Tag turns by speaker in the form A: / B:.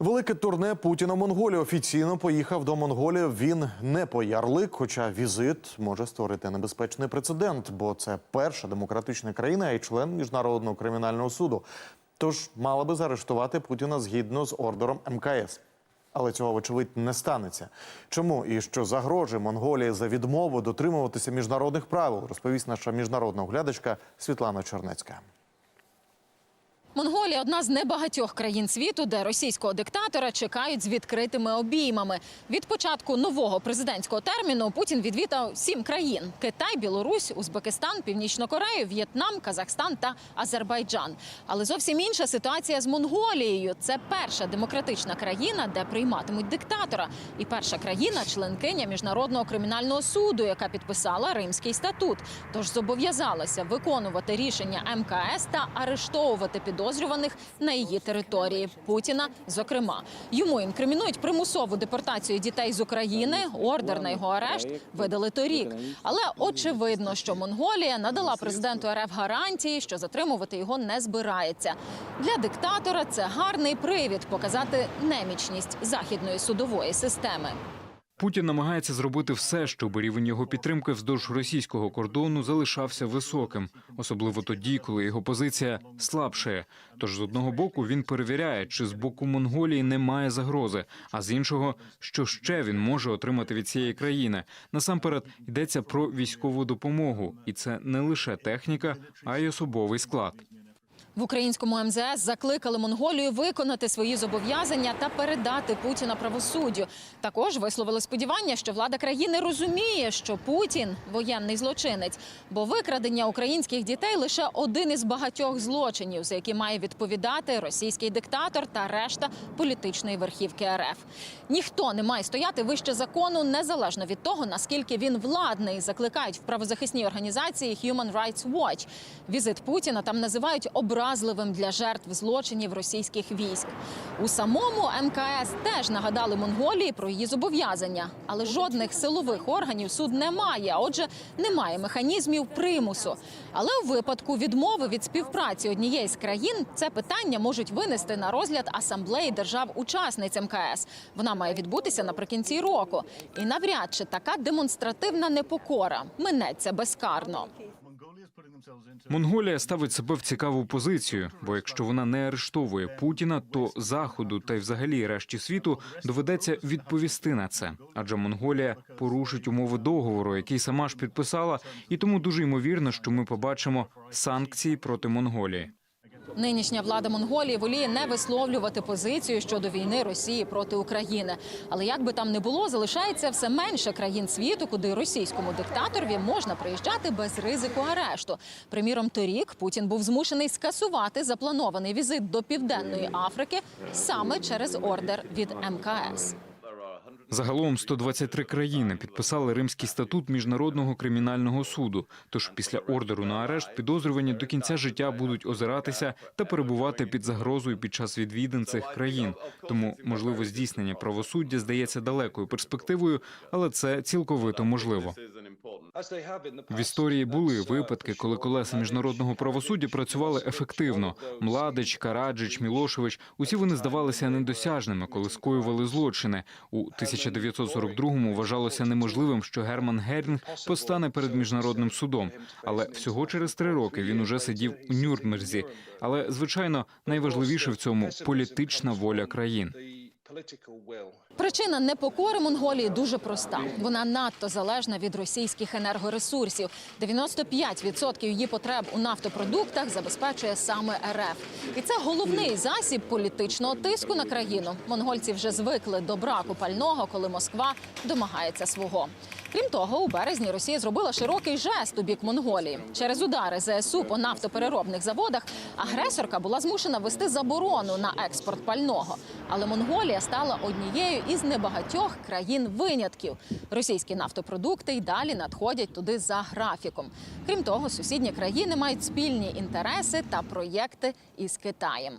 A: Велике турне Путіна в Монголії офіційно поїхав до Монголії. Він не по ярлик, хоча візит може створити небезпечний прецедент, бо це перша демократична країна і член міжнародного кримінального суду. Тож мала би заарештувати Путіна згідно з ордером МКС. Але цього, вочевидь, не станеться. Чому і що загрожує Монголії за відмову дотримуватися міжнародних правил, розповість наша міжнародна оглядачка Світлана Чорнецька.
B: Монголія одна з небагатьох країн світу, де російського диктатора чекають з відкритими обіймами. Від початку нового президентського терміну Путін відвідав сім країн: Китай, Білорусь, Узбекистан, Північну Корею, В'єтнам, Казахстан та Азербайджан. Але зовсім інша ситуація з Монголією. Це перша демократична країна, де прийматимуть диктатора, і перша країна членкиня міжнародного кримінального суду, яка підписала Римський статут. Тож зобов'язалася виконувати рішення МКС та арештовувати підозрюваних на її території. Путіна, зокрема, йому інкримінують примусову депортацію дітей з України. Ордер на його арешт видали торік. Але очевидно, що Монголія надала президенту РФ гарантії, що затримувати його не збирається. Для диктатора це гарний привід показати немічність західної судової системи.
C: Путін намагається зробити все, щоб рівень його підтримки вздовж російського кордону залишався високим, особливо тоді, коли його позиція слабшає. Тож з одного боку він перевіряє, чи з боку Монголії немає загрози, а з іншого, що ще він може отримати від цієї країни. Насамперед йдеться про військову допомогу, і це не лише техніка, а й особовий склад.
B: В українському МЗС закликали Монголію виконати свої зобов'язання та передати Путіна правосуддю. Також висловили сподівання, що влада країни розуміє, що Путін воєнний злочинець, бо викрадення українських дітей лише один із багатьох злочинів, за які має відповідати російський диктатор та решта політичної верхівки РФ. Ніхто не має стояти вище закону, незалежно від того наскільки він владний. Закликають в правозахисній організації Human Rights Watch. Візит Путіна там називають образливим для жертв злочинів російських військ. У самому МКС теж нагадали Монголії про її зобов'язання, але жодних силових органів суд не має. а Отже, немає механізмів примусу. Але у випадку відмови від співпраці однієї з країн це питання можуть винести на розгляд асамблеї держав-учасниць МКС. Вона має відбутися наприкінці року. І навряд чи така демонстративна непокора минеться безкарно.
C: Монголія ставить себе в цікаву позицію, бо якщо вона не арештовує Путіна, то заходу та й взагалі решті світу доведеться відповісти на це. Адже Монголія порушить умови договору, який сама ж підписала, і тому дуже ймовірно, що ми побачимо санкції проти Монголії.
B: Нинішня влада Монголії воліє не висловлювати позицію щодо війни Росії проти України. Але як би там не було, залишається все менше країн світу, куди російському диктаторові можна приїжджати без ризику арешту. Приміром, торік Путін був змушений скасувати запланований візит до Південної Африки саме через ордер від МКС.
C: Загалом 123 країни підписали Римський статут міжнародного кримінального суду. Тож після ордеру на арешт підозрювані до кінця життя будуть озиратися та перебувати під загрозою під час відвідин цих країн. Тому можливо здійснення правосуддя здається далекою перспективою, але це цілковито можливо. В історії були випадки, коли колеса міжнародного правосуддя працювали ефективно. Младич, Караджич, Мілошевич – усі вони здавалися недосяжними, коли скоювали злочини. У 1942-му вважалося неможливим, що Герман Герінг постане перед міжнародним судом. Але всього через три роки він уже сидів у Нюрнберзі. Але звичайно, найважливіше в цьому політична воля країн.
B: Причина непокори Монголії дуже проста. Вона надто залежна від російських енергоресурсів. 95% її потреб у нафтопродуктах забезпечує саме РФ. І це головний засіб політичного тиску на країну. Монгольці вже звикли до браку пального, коли Москва домагається свого. Крім того, у березні Росія зробила широкий жест у бік Монголії. Через удари ЗСУ по нафтопереробних заводах агресорка була змушена ввести заборону на експорт пального. Але Монголія стала однією із небагатьох країн винятків. Російські нафтопродукти й далі надходять туди за графіком. Крім того, сусідні країни мають спільні інтереси та проєкти із Китаєм.